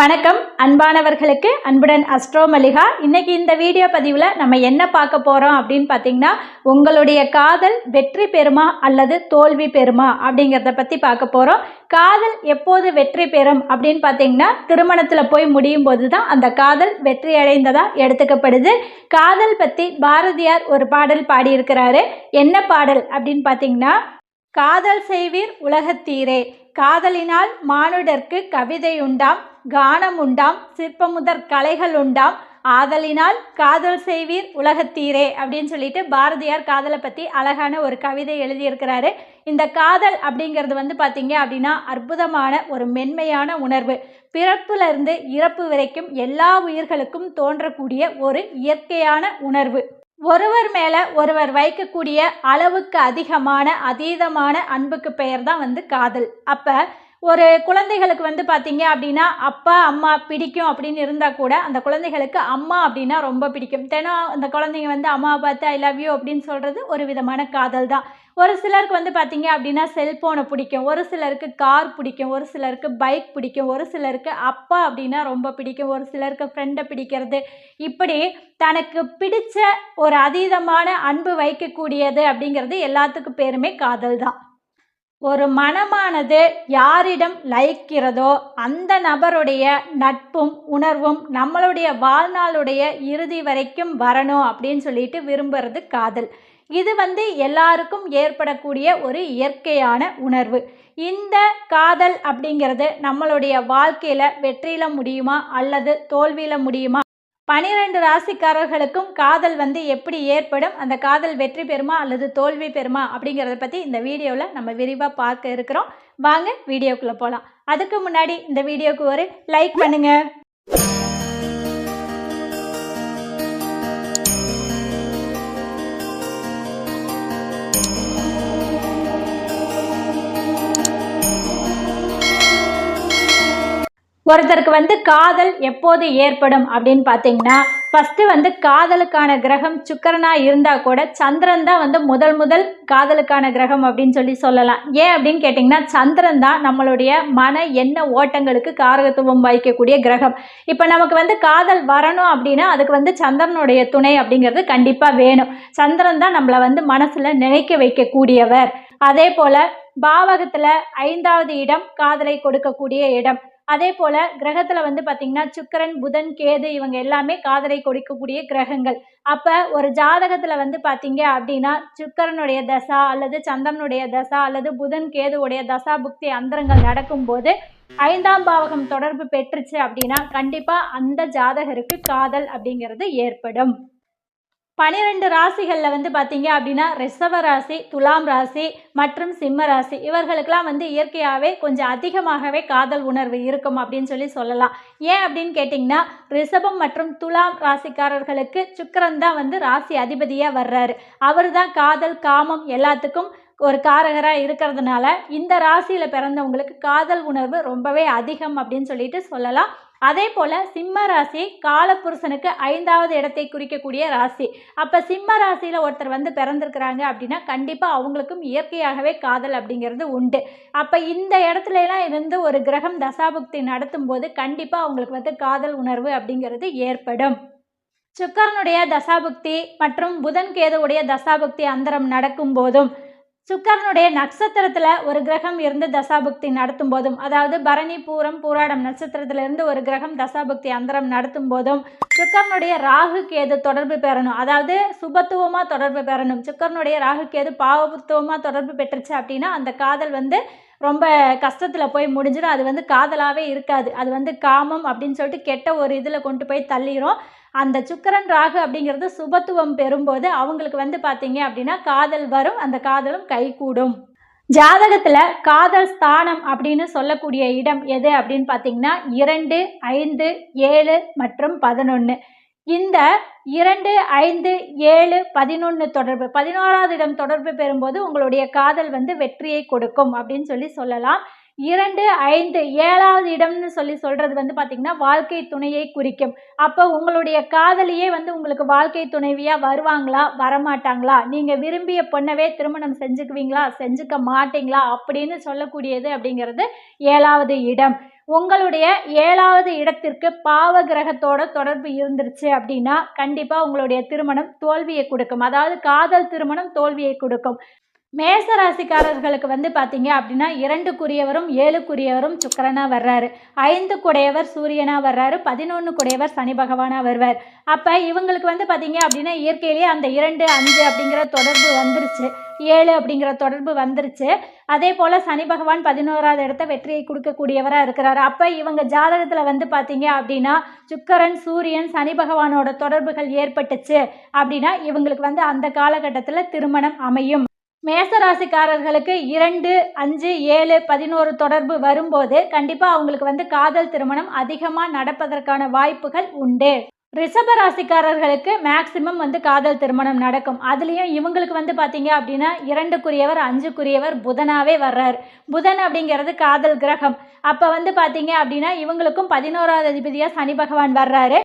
வணக்கம். அன்பானவர்களுக்கு அன்புடன் அஸ்ட்ரோ மல்லிகா. இன்னைக்கு இந்த வீடியோ பதிவில் நம்ம என்ன பார்க்க போகிறோம் அப்படின்னு பார்த்தீங்கன்னா உங்களுடைய காதல் வெற்றி பெறுமா அல்லது தோல்வி பெறுமா அப்படிங்கிறத பற்றி பார்க்க போகிறோம் காதல் எப்போது வெற்றி பெறும் அப்படின்னு பார்த்தீங்கன்னா திருமணத்தில் போய் முடியும் போது தான் அந்த காதல் வெற்றி அடைந்ததாக எடுத்துக்கப்படுது. காதல் பற்றி பாரதியார் ஒரு பாடல் பாடியிருக்கிறாரு. என்ன பாடல் அப்படின்னு பார்த்தீங்கன்னா காதல் செய்வீர் உலகத்தீரே காதலினால் மானுடர்க்கு கவிதை கானம் உண்டாம் சிற்பமுதற் கலைகள் உண்டாம் ஆதலினால் காதல் செய்வீர் உலகத்தீரே அப்படின்னு சொல்லிட்டு பாரதியார் காதலை பற்றி அழகான ஒரு கவிதை எழுதியிருக்கிறாரு. இந்த காதல் அப்படிங்கிறது வந்து பார்த்தீங்க அப்படின்னா அற்புதமான ஒரு மென்மையான உணர்வு. பிறப்பிலிருந்து இறப்பு வரைக்கும் எல்லா உயிர்களுக்கும் தோன்றக்கூடிய ஒரு இயற்கையான உணர்வு. ஒருவர் மேலே ஒருவர் வைக்கக்கூடிய அளவுக்கு அதிகமான அதீதமான அன்புக்கு பெயர் தான் வந்து காதல். அப்போ ஒரு குழந்தைகளுக்கு வந்து பார்த்தீங்க அப்படின்னா அப்பா அம்மா பிடிக்கும் அப்படின்னு இருந்தால் கூட அந்த குழந்தைகளுக்கு அம்மா அப்படின்னா ரொம்ப பிடிக்கும். தினம் அந்த குழந்தைங்க வந்து அம்மாவை பார்த்து ஐ லவ் யூ அப்படின்னு சொல்கிறது ஒரு விதமான காதல் தான். ஒரு சிலருக்கு வந்து பார்த்தீங்க அப்படின்னா செல்ஃபோனை பிடிக்கும். ஒரு சிலருக்கு கார் பிடிக்கும். ஒரு சிலருக்கு பைக் பிடிக்கும். ஒரு சிலருக்கு அப்பா அப்படின்னா ரொம்ப பிடிக்கும். ஒரு சிலருக்கு ஃப்ரெண்டை பிடிக்கிறது. இப்படி தனக்கு பிடிச்ச ஒரு அதீதமான அன்பு வைக்கக்கூடியது அப்படிங்கிறது எல்லாத்துக்கும் பேருமே காதல் தான். ஒரு மனமானது யாரிடம் லயிக்கிறதோ அந்த நபருடைய நட்பும் உணர்வும் நம்மளுடைய வாழ்நாளுடைய இறுதி வரைக்கும் வரணும் அப்படின்னு சொல்லிட்டு விரும்புறது காதல். இது வந்து எல்லாருக்கும் ஏற்படக்கூடிய ஒரு இயற்கையான உணர்வு. இந்த காதல் அப்படிங்கிறது நம்மளுடைய வாழ்க்கையில் வெற்றியில் முடியுமா அல்லது தோல்வியில் முடியுமா பனிரெண்டு ராசிக்காரர்களுக்கும் காதல் வந்து எப்படி ஏற்படும்? அந்த காதல் வெற்றி பெறுமா அல்லது தோல்வி பெறுமா? அப்படிங்கிறத பற்றி இந்த வீடியோவில் நம்ம விரிவாக பார்க்க இருக்கிறோம். வாங்க வீடியோக்குள்ளே போகலாம் அதுக்கு முன்னாடி இந்த வீடியோவுக்கு ஒரு லைக் பண்ணுங்கள் ஒருத்தருக்கு வந்து காதல் எப்போது ஏற்படும் அப்படின்னு பார்த்தீங்கன்னா ஃபஸ்ட்டு வந்து காதலுக்கான கிரகம் சுக்கரனாக இருந்தால் கூட சந்திரன் தான் வந்து முதல் முதல் காதலுக்கான கிரகம் அப்படின்னு சொல்லி சொல்லலாம். ஏன் அப்படின்னு கேட்டிங்கன்னா சந்திரன் தான் நம்மளுடைய மன எண்ண ஓட்டங்களுக்கு காரகத்துவம் வகிக்கக்கூடிய கிரகம். இப்போ நமக்கு வந்து காதல் வரணும் அப்படின்னா அதுக்கு வந்து சந்திரனுடைய துணை அப்படிங்கிறது கண்டிப்பாக வேணும். சந்திரன் தான் நம்மளை வந்து மனசில் நினைக்க வைக்கக்கூடியவர். அதே போல் பாவகத்தில் ஐந்தாவது இடம் காதலை கொடுக்கக்கூடிய இடம். அதே போல் கிரகத்தில் வந்து பார்த்திங்கன்னா சுக்கரன் புதன் கேது இவங்க எல்லாமே காதலை கொடுக்கக்கூடிய கிரகங்கள். அப்போ ஒரு ஜாதகத்தில் வந்து பார்த்தீங்க அப்படின்னா சுக்கரனுடைய தசா அல்லது சந்திரனுடைய தசா அல்லது புதன் கேதுவுடைய தசா புக்தி அந்தரங்கள் நடக்கும்போது ஐந்தாம் பாவகம் தொடர்பு பெற்றுச்சு அப்படின்னா கண்டிப்பாக அந்த ஜாதகருக்கு காதல் அப்படிங்கிறது ஏற்படும். பனிரெண்டு ராசிகளில் வந்து பார்த்தீங்க அப்படின்னா ரிஷப ராசி துலாம் ராசி மற்றும் சிம்ம ராசி. இவர்களுக்கெல்லாம் வந்து இயற்கையாகவே கொஞ்சம் அதிகமாகவே காதல் உணர்வு இருக்கும் அப்படின்னு சொல்லி சொல்லலாம். ஏன் அப்படின்னு கேட்டிங்கன்னா ரிஷபம் மற்றும் துலாம் ராசிக்காரர்களுக்கு சுக்கரன் தான் வந்து ராசி அதிபதியாக வர்றாரு. அவர் தான் காதல் காமம் எல்லாத்துக்கும் ஒரு காரகராக இருக்கிறதுனால இந்த ராசியில் பிறந்தவங்களுக்கு காதல் உணர்வு ரொம்பவே அதிகம் அப்படின்னு சொல்லிட்டு சொல்லலாம். அதே போல் சிம்ம ராசி காலப்புருஷனுக்கு ஐந்தாவது இடத்தை குறிக்கக்கூடிய ராசி. அப்போ சிம்ம ராசியில் ஒருத்தர் வந்து பிறந்திருக்கிறாங்க அப்படின்னா கண்டிப்பாக அவங்களுக்கும் இயற்கையாகவே காதல் அப்படிங்கிறது உண்டு. அப்போ இந்த இடத்துலலாம் இருந்து ஒரு கிரகம் தசாபுக்தி நடத்தும் போது கண்டிப்பாக அவங்களுக்கு வந்து காதல் உணர்வு அப்படிங்கிறது ஏற்படும். சுக்கரனுடைய தசாபுக்தி மற்றும் புதன் கேதுவுடைய தசாபுக்தி அந்தரம் நடக்கும் போதும் சுக்கரனுடைய நட்சத்திரத்தில் ஒரு கிரகம் இருந்து தசாபுக்தி நடத்தும் போதும் அதாவது பரணி பூரம் பூராடம் நட்சத்திரத்திலிருந்து ஒரு கிரகம் தசாபுக்தி அந்தரம் நடத்தும் போதும் சுக்கரனுடைய ராகு கேது தொடர்பு பெறணும். அதாவது சுபத்துவமாக தொடர்பு பெறணும். சுக்கரனுடைய ராகு கேது பாவத்துவமாக தொடர்பு பெற்றுச்சு அப்படின்னா அந்த காதல் வந்து ரொம்ப கஷ்டத்தில் போய் முடிஞ்சிடும் அது வந்து காதலாகவே இருக்காது. அது வந்து காமம் அப்படின்னு சொல்லிட்டு கெட்ட ஒரு இதில் கொண்டு போய் தள்ளிடும் அந்த சுக்கரன் ராகு அப்படிங்கிறது சுபத்துவம் பெறும்போது அவங்களுக்கு வந்து பார்த்தீங்க அப்படின்னா காதல் வரும் அந்த காதலும் கைகூடும். ஜாதகத்தில் காதல் ஸ்தானம் அப்படின்னு சொல்லக்கூடிய இடம் எது அப்படின்னு பார்த்தீங்கன்னா இரண்டு ஐந்து ஏழு மற்றும் பதினொன்று இந்த இரண்டு ஐந்து ஏழு பதினொன்று தொடர்பு பதினோராவது இடம் தொடர்பு பெறும்போது உங்களுடைய காதல் வந்து வெற்றியை கொடுக்கும் அப்படின்னு சொல்லி சொல்லலாம். இரண்டு ஐந்து ஏழாவது இடம்னு சொல்லி சொல்கிறது வந்து பார்த்திங்கன்னா வாழ்க்கை துணையை குறிக்கும். அப்போ உங்களுடைய காதலியே வந்து உங்களுக்கு வாழ்க்கை துணைவியாக வருவாங்களா வரமாட்டாங்களா? நீங்கள் விரும்பிய பொண்ணவே திருமணம் செஞ்சுக்குவீங்களா செஞ்சுக்க மாட்டீங்களா அப்படின்னு சொல்லக்கூடியது அப்படிங்கிறது ஏழாவது இடம். உங்களுடைய ஏழாவது இடத்திற்கு பாவ கிரகத்தோட தொடர்பு இருந்துருச்சு அப்படின்னா கண்டிப்பாக உங்களுடைய திருமணம் தோல்வியை கொடுக்கும். அதாவது காதல் திருமணம் தோல்வியை கொடுக்கும். மேச ராசிக்காரர்களுக்கு வந்து பார்த்தீங்க அப்படின்னா இரண்டுக்குரியவரும் ஏழுக்குரியவரும் சுக்கரனாக வர்றாரு. ஐந்து குடையவர் சூரியனாக வர்றாரு பதினொன்று குடையவர் சனி பகவானாக வருவார். அப்போ இவங்களுக்கு வந்து பார்த்தீங்க அப்படின்னா இயற்கையிலேயே அந்த இரண்டு அஞ்சு அப்படிங்கிற தொடர்பு வந்துருச்சு. ஏழு அப்படிங்கிற தொடர்பு வந்துருச்சு. அதே போல் சனி பகவான் பதினோராவது இடத்த வெற்றியை கொடுக்கக்கூடியவராக இருக்கிறார். அப்போ இவங்க ஜாதகத்தில் வந்து பார்த்தீங்க அப்படின்னா சுக்கரன் சூரியன் சனி பகவானோட தொடர்புகள் ஏற்பட்டுச்சு அப்படின்னா இவங்களுக்கு வந்து அந்த காலகட்டத்தில் திருமணம் அமையும். மேசராசிக்காரர்களுக்கு இரண்டு அஞ்சு ஏழு பதினோரு தொடர்பு வரும்போது கண்டிப்பாக அவங்களுக்கு வந்து காதல் திருமணம் அதிகமாக நடப்பதற்கான வாய்ப்புகள் உண்டு. ரிஷப ராசிக்காரர்களுக்கு மேக்சிமம் வந்து காதல் திருமணம் நடக்கும். அதுலேயும் இவங்களுக்கு வந்து பார்த்தீங்க அப்படின்னா இரண்டுக்குரியவர் அஞ்சுக்குரியவர் புதனாகவே வர்றார். புதன் அப்படிங்கிறது காதல் கிரகம். அப்போ வந்து பார்த்தீங்க அப்படின்னா இவங்களுக்கும் பதினோராவது அதிபதியாக சனி பகவான் வர்றாரு.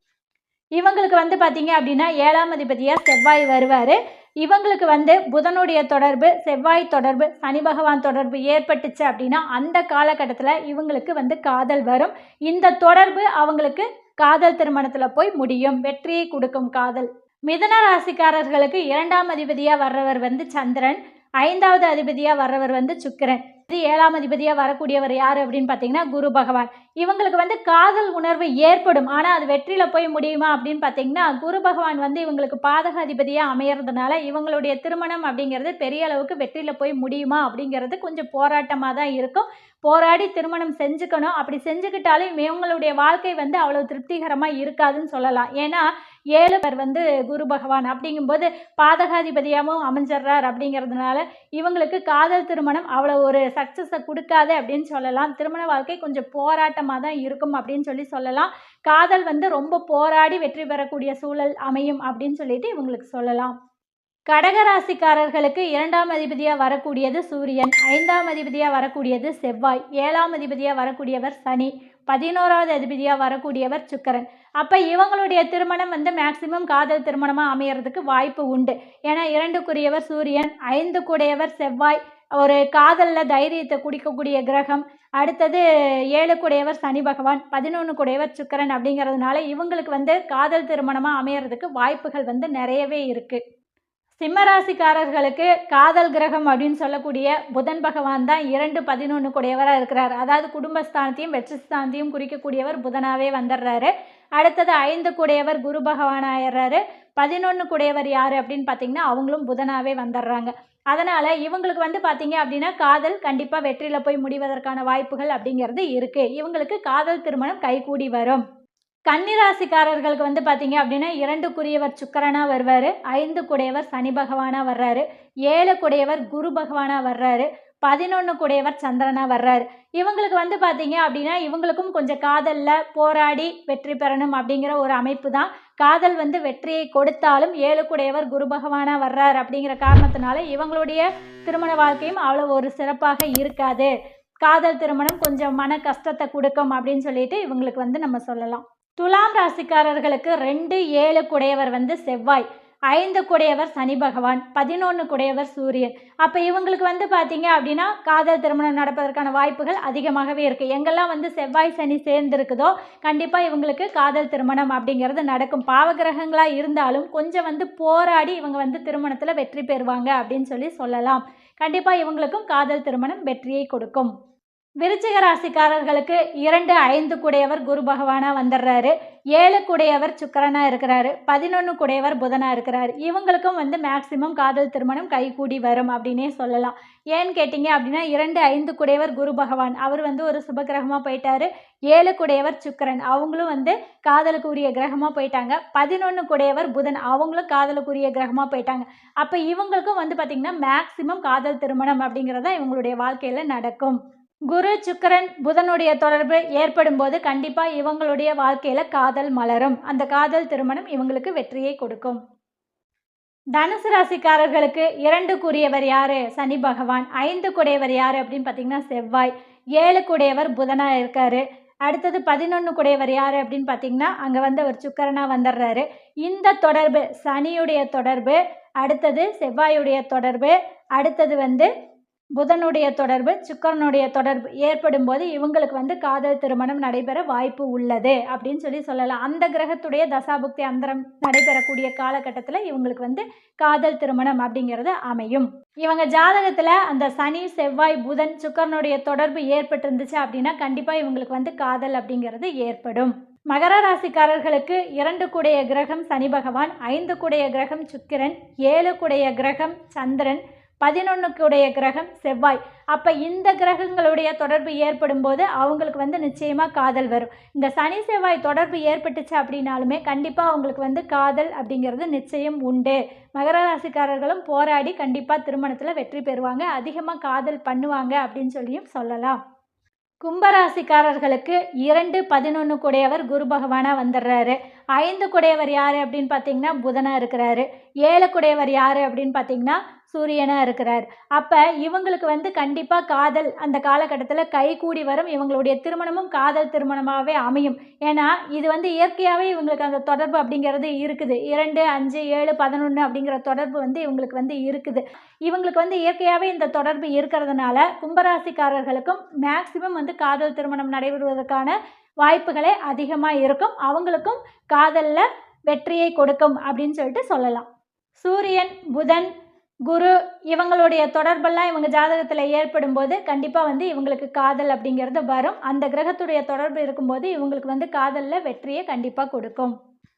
இவங்களுக்கு வந்து பார்த்தீங்க அப்படின்னா ஏழாம் அதிபதியாக செவ்வாய் வருவார். இவங்களுக்கு வந்து புதனுடைய தொடர்பு செவ்வாய் தொடர்பு சனி பகவான் தொடர்பு ஏற்பட்டுச்சு அப்படின்னா அந்த காலகட்டத்தில் இவங்களுக்கு வந்து காதல் வரும். இந்த தொடர்பு அவங்களுக்கு காதல் திருமணத்தில் போய் முடியும். வெற்றியை கொடுக்கும் காதல். மிதன ராசிக்காரர்களுக்கு இரண்டாம் அதிபதியாக வர்றவர் வந்து சந்திரன் ஐந்தாவது அதிபதியாக வர்றவர் வந்து சுக்கிரன். இது ஏழாம் அதிபதியாக வரக்கூடியவர் யார் அப்படின்னு பார்த்தீங்கன்னா குரு பகவான். இவங்களுக்கு வந்து காதல் உணர்வு ஏற்படும். ஆனால் அது வெற்றியில் போய் முடியுமா அப்படின்னு பார்த்தீங்கன்னா குரு பகவான் வந்து இவங்களுக்கு பாதக அதிபதியாக அமையறதுனால இவங்களுடைய திருமணம் அப்படிங்கிறது பெரிய அளவுக்கு வெற்றியில் போய் முடியுமா அப்படிங்கிறது கொஞ்சம் போராட்டமாக தான் இருக்கும். போராடி திருமணம் செஞ்சுக்கணும். அப்படி செஞ்சுக்கிட்டாலும் இவங்களுடைய வாழ்க்கை வந்து அவ்வளோ திருப்திகரமாக இருக்காதுன்னு சொல்லலாம். ஏன்னா ஏழு பேர் வந்து குரு பகவான் அப்படிங்கும்போது பாதகாதிபதியாகவும் அமைஞ்சிடுறார் அப்படிங்கிறதுனால இவங்களுக்கு காதல் திருமணம் அவ்வளோ ஒரு சக்ஸஸை கொடுக்காது அப்படின்னு சொல்லலாம். திருமண வாழ்க்கை கொஞ்சம் போராட்டமாக தான் இருக்கும் அப்படின்னு சொல்லி சொல்லலாம். காதல் வந்து ரொம்ப போராடி வெற்றி பெறக்கூடிய சூழல் அமையும் அப்படின்னு சொல்லிட்டு இவங்களுக்கு சொல்லலாம். கடகராசிக்காரர்களுக்கு இரண்டாம் அதிபதியாக வரக்கூடியது சூரியன் ஐந்தாம் அதிபதியாக வரக்கூடியது செவ்வாய் ஏழாம் அதிபதியாக வரக்கூடியவர் சனி. பதினோராவது அதிபதியாக வரக்கூடியவர் சுக்கரன். அப்போ இவங்களுடைய திருமணம் வந்து மேக்சிமம் காதல் திருமணமாக அமையறதுக்கு வாய்ப்பு உண்டு. ஏன்னா இரண்டுக்குரியவர் சூரியன் ஐந்து கூடையவர் செவ்வாய். ஒரு காதலில் தைரியத்தை குடிக்கக்கூடிய கிரகம். அடுத்தது ஏழு கூடையவர் சனி பகவான் பதினொன்று கூடையவர் சுக்கரன் அப்படிங்கிறதுனால இவங்களுக்கு வந்து காதல் திருமணமாக அமையறதுக்கு வாய்ப்புகள் வந்து நிறையவே இருக்குது சிம்மராசிக்காரர்களுக்கு காதல் கிரகம் அப்படின்னு சொல்லக்கூடிய புதன் பகவான் தான் இரண்டு பதினொன்று கூடியவராக இருக்கிறார். அதாவது குடும்பஸ்தானத்தையும் வெற்றி ஸ்தானத்தையும் குறிக்கக்கூடியவர் புதனாவே வந்துடுறாரு. அடுத்தது ஐந்து கூடையவர் குரு பகவான் ஆயிடுறாரு. பதினொன்று கூடையவர் யார் அப்படின்னு பார்த்தீங்கன்னா அவங்களும் புதனாகவே வந்துடுறாங்க. அதனால் இவங்களுக்கு வந்து பார்த்தீங்க அப்படின்னா காதல் கண்டிப்பாக வெற்றியில் போய் முடிவதற்கான வாய்ப்புகள் அப்படிங்கிறது இருக்குது இவங்களுக்கு காதல் திருமணம் கைகூடி வரும். கன்னிராசிக்காரர்களுக்கு வந்து பார்த்தீங்க அப்படின்னா இரண்டுக்குரியவர் சுக்கரனாக வருவார் ஐந்து குடையவர் சனி பகவானாக வர்றாரு ஏழு குடையவர் குரு பகவானாக வர்றாரு பதினொன்று குடையவர் சந்திரனாக வர்றாரு. இவங்களுக்கு வந்து பார்த்தீங்க அப்படின்னா இவங்களுக்கும் கொஞ்சம் காதலில் போராடி வெற்றி பெறணும் அப்படிங்கிற ஒரு அமைப்பு தான் காதல் வந்து வெற்றியை கொடுத்தாலும் ஏழு குடையவர் குரு பகவானாக வர்றார் அப்படிங்கிற காரணத்தினால இவங்களுடைய திருமண வாழ்க்கையும் அவ்வளோ ஒரு சிறப்பாக இருக்காது. காதல் திருமணம் கொஞ்சம் மன கஷ்டத்தை கொடுக்கும் அப்படின்னு சொல்லிட்டு இவங்களுக்கு வந்து நம்ம சொல்லலாம். துலாம் ராசிக்காரர்களுக்கு ரெண்டு ஏழு குடையவர் வந்து செவ்வாய். ஐந்து குடையவர் சனி பகவான் பதினொன்று குடையவர் சூரியன். அப்போ இவங்களுக்கு வந்து பார்த்தீங்க அப்படின்னா காதல் திருமணம் நடப்பதற்கான வாய்ப்புகள் அதிகமாகவே இருக்குது எங்கெல்லாம் வந்து செவ்வாய் சனி சேர்ந்துருக்குதோ கண்டிப்பாக இவங்களுக்கு காதல் திருமணம் அப்படிங்கிறது நடக்கும். பாவகிரகங்களாக இருந்தாலும் கொஞ்சம் வந்து போராடி இவங்க வந்து திருமணத்தில் வெற்றி பெறுவாங்க அப்படின்னு சொல்லி சொல்லலாம். கண்டிப்பாக இவங்களுக்கும் காதல் திருமணம் வெற்றியை கொடுக்கும். விருச்சிக ராசிக்காரர்களுக்கு இரண்டு ஐந்து குடையவர் குரு பகவானாக வந்துடுறாரு ஏழு குடையவர் சுக்கரனாக இருக்கிறாரு. பதினொன்று குடையவர் புதனாக இருக்கிறார். இவங்களுக்கும் வந்து மேக்சிமம் காதல் திருமணம் கைகூடி வரும் அப்படின்னே சொல்லலாம். ஏன்னு கேட்டிங்க அப்படின்னா இரண்டு ஐந்து குடையவர் குரு பகவான். அவர் வந்து ஒரு சுபகிரகமாக போயிட்டாரு. ஏழு கூடையவர் சுக்கரன். அவங்களும் வந்து காதலுக்கு உரிய கிரகமாக போயிட்டாங்க. பதினொன்று குடையவர் புதன். அவங்களும் காதலுக்குரிய கிரகமாக போயிட்டாங்க. அப்போ இவங்களுக்கும் வந்து பார்த்திங்கன்னா மேக்சிமம் காதல் திருமணம் அப்படிங்கிறத இவங்களுடைய வாழ்க்கையில் நடக்கும். குரு சுக்கரன் புதனுடைய தொடர்பு ஏற்படும் போது கண்டிப்பாக இவங்களுடைய வாழ்க்கையில் காதல் மலரும். அந்த காதல் திருமணம் இவங்களுக்கு வெற்றியை கொடுக்கும். தனுசு ராசிக்காரர்களுக்கு இரண்டு கூறியவர் யார்? சனி பகவான். ஐந்து கூடையவர் யார் அப்படின்னு பார்த்தீங்கன்னா செவ்வாய். ஏழு கூடையவர் புதனாக இருக்கார். அடுத்தது பதினொன்று கூடையவர் யார் அப்படின்னு பார்த்தீங்கன்னா அங்கே வந்து அவர் சுக்கரனாக வந்துடுறாரு. இந்த தொடர்பு சனியுடைய தொடர்பு அடுத்தது செவ்வாயுடைய தொடர்பு அடுத்தது வந்து புதனுடைய தொடர்பு சுக்கரனுடைய தொடர்பு ஏற்படும் போது இவங்களுக்கு வந்து காதல் திருமணம் நடைபெற வாய்ப்பு உள்ளது அப்படின்னு சொல்லி சொல்லலாம். அந்த கிரகத்துடைய தசாபுக்தி அந்தரம் நடைபெறக்கூடிய காலகட்டத்தில் இவங்களுக்கு வந்து காதல் திருமணம் அப்படிங்கிறது அமையும். இவங்க ஜாதகத்தில் அந்த சனி செவ்வாய் புதன் சுக்கரனுடைய தொடர்பு ஏற்பட்டிருந்துச்சு அப்படின்னா கண்டிப்பாக இவங்களுக்கு வந்து காதல் அப்படிங்கிறது ஏற்படும். மகர ராசிக்காரர்களுக்கு இரண்டு கூடைய கிரகம் சனி பகவான் ஐந்து கூடைய கிரகம் சுக்கிரன் ஏழு கூடைய கிரகம் சந்திரன் பதினொன்றுக்குடைய கிரகம் செவ்வாய். அப்போ இந்த கிரகங்களுடைய தொடர்பு ஏற்படும் போது அவங்களுக்கு வந்து நிச்சயமாக காதல் வரும். இந்த சனி செவ்வாய் தொடர்பு ஏற்பட்டுச்சு அப்படின்னாலுமே கண்டிப்பாக அவங்களுக்கு வந்து காதல் அப்படிங்கிறது நிச்சயம் உண்டு. மகர ராசிக்காரர்களும் போராடி கண்டிப்பாக திருமணத்தில் வெற்றி பெறுவாங்க. அதிகமாக காதல் பண்ணுவாங்க அப்படின்னு சொல்லியும் சொல்லலாம். கும்பராசிக்காரர்களுக்கு இரண்டு பதினொன்று கூடையவர் குரு பகவானாக வந்துடுறாரு ஐந்து குடையவர் யார் அப்படின்னு பார்த்தீங்கன்னா புதனாக இருக்கிறாரு. ஏழு குடையவர் யார் அப்படின்னு பார்த்தீங்கன்னா சூரியனாக இருக்கிறார். அப்போ இவங்களுக்கு வந்து கண்டிப்பாக காதல் அந்த காலகட்டத்தில் கைகூடி வரும். இவங்களுடைய திருமணமும் காதல் திருமணமாகவே அமையும். ஏன்னா இது வந்து இயற்கையாகவே இவங்களுக்கு அந்த தொடர்பு அப்படிங்கிறது இருக்குது. இரண்டு அஞ்சு ஏழு பதினொன்று அப்படிங்கிற தொடர்பு வந்து இவங்களுக்கு வந்து இருக்குது. இவங்களுக்கு வந்து இயற்கையாகவே இந்த தொடர்பு இருக்கிறதுனால கும்பராசிக்காரர்களுக்கும் மேக்சிமம் வந்து காதல் திருமணம் நடைபெறுவதற்கான வாய்ப்புகளே அதிகமாக இருக்கும். அவங்களுக்கும் காதலில் வெற்றியை கொடுக்கும் அப்படின்னு சொல்லிட்டு சொல்லலாம். சூரியன் புதன் குரு இவங்களுடைய தொடர்பெல்லாம் இவங்க ஜாதகத்தில் ஏற்படும் போது கண்டிப்பாக வந்து இவங்களுக்கு காதல் அப்படிங்கிறது வரும். அந்த கிரகத்துடைய தொடர்பு இருக்கும்போது இவங்களுக்கு வந்து காதலில் வெற்றியை கண்டிப்பாக கொடுக்கும்.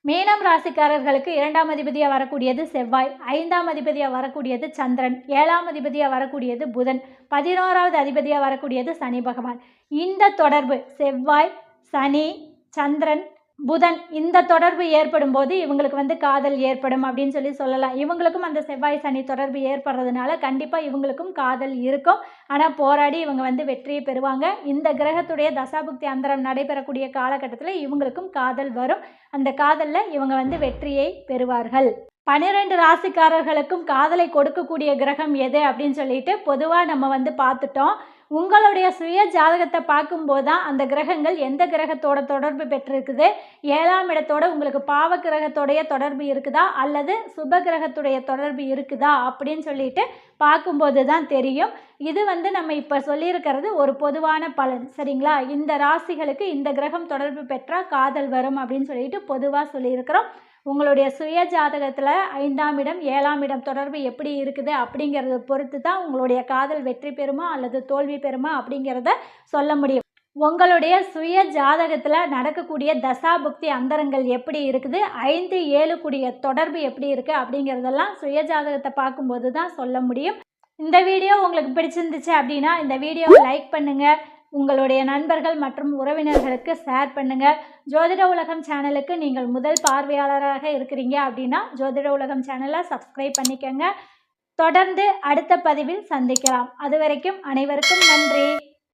மீனம் ராசிக்காரர்களுக்கு இரண்டாம் அதிபதியாக வரக்கூடியது செவ்வாய் ஐந்தாம் அதிபதியாக வரக்கூடியது சந்திரன் ஏழாம் அதிபதியாக வரக்கூடியது புதன் பதினோராவது அதிபதியாக வரக்கூடியது சனி பகவான். இந்த தொடர்பு செவ்வாய் சனி சந்திரன் புதன் இந்த தொடர்பு ஏற்படும் போது இவங்களுக்கு வந்து காதல் ஏற்படும் அப்படின்னு சொல்லி சொல்லலாம். இவங்களுக்கும் அந்த செவ்வாய் சனி தொடர்பு ஏற்படுறதுனால கண்டிப்பாக இவங்களுக்கும் காதல் இருக்கும். ஆனால் போராடி இவங்க வந்து வெற்றியை பெறுவாங்க. இந்த கிரகத்துடைய தசாபுக்தி அந்தரம் நடைபெறக்கூடிய காலகட்டத்தில் இவங்களுக்கும் காதல் வரும். அந்த காதலில் இவங்க வந்து வெற்றியை பெறுவார்கள். பனிரெண்டு ராசிக்காரர்களுக்கும் காதலை கொடுக்கக்கூடிய கிரகம் எது அப்படின்னு சொல்லிட்டு பொதுவாக நம்ம வந்து பார்த்துட்டோம். உங்களுடைய சுய ஜாதகத்தை பார்க்கும்போது தான் அந்த கிரகங்கள் எந்த கிரகத்தோட தொடர்பு பெற்றிருக்குது? ஏழாம் இடத்தோட உங்களுக்கு பாவ கிரகத்தோடைய தொடர்பு இருக்குதா? அல்லது சுப கிரகத்துடைய தொடர்பு இருக்குதா? அப்படின்னு சொல்லிட்டு பார்க்கும்போது தான் தெரியும். இது வந்து நம்ம இப்போ சொல்லியிருக்கிறது ஒரு பொதுவான பலன் சரிங்களா? இந்த ராசிகளுக்கு இந்த கிரகம் தொடர்பு பெற்றால் காதல் வரும் அப்படின்னு சொல்லிட்டு பொதுவாக சொல்லியிருக்கிறோம். உங்களுடைய சுய ஜாதகத்தில் ஐந்தாம் இடம் ஏழாம் இடம் தொடர்பு எப்படி இருக்குது அப்படிங்கிறத பொறுத்து தான் உங்களுடைய காதல் வெற்றி பெறுமா அல்லது தோல்வி பெறுமா அப்படிங்கிறத சொல்ல முடியும். உங்களுடைய சுய ஜாதகத்தில் நடக்கக்கூடிய தசாபுக்தி அந்தரங்கள் எப்படி இருக்குது? ஐந்து ஏழு கூடிய தொடர்பு எப்படி இருக்குது அப்படிங்கிறதெல்லாம் சுய ஜாதகத்தை பார்க்கும்போது தான் சொல்ல முடியும். இந்த வீடியோ உங்களுக்கு பிடிச்சிருந்துச்சு அப்படின்னா இந்த வீடியோவை லைக் பண்ணுங்கள் உங்களுடைய நண்பர்கள் மற்றும் உறவினர்களுக்கு ஷேர் பண்ணுங்கள் ஜோதிட உலகம் சேனலுக்கு நீங்கள் முதல் பார்வையாளராக இருக்கிறீங்க அப்படின்னா ஜோதிட உலகம் சேனலை சப்ஸ்கிரைப் பண்ணிக்கோங்க. தொடர்ந்து அடுத்த பதிவில் சந்திக்கலாம். அது வரைக்கும் அனைவருக்கும் நன்றி.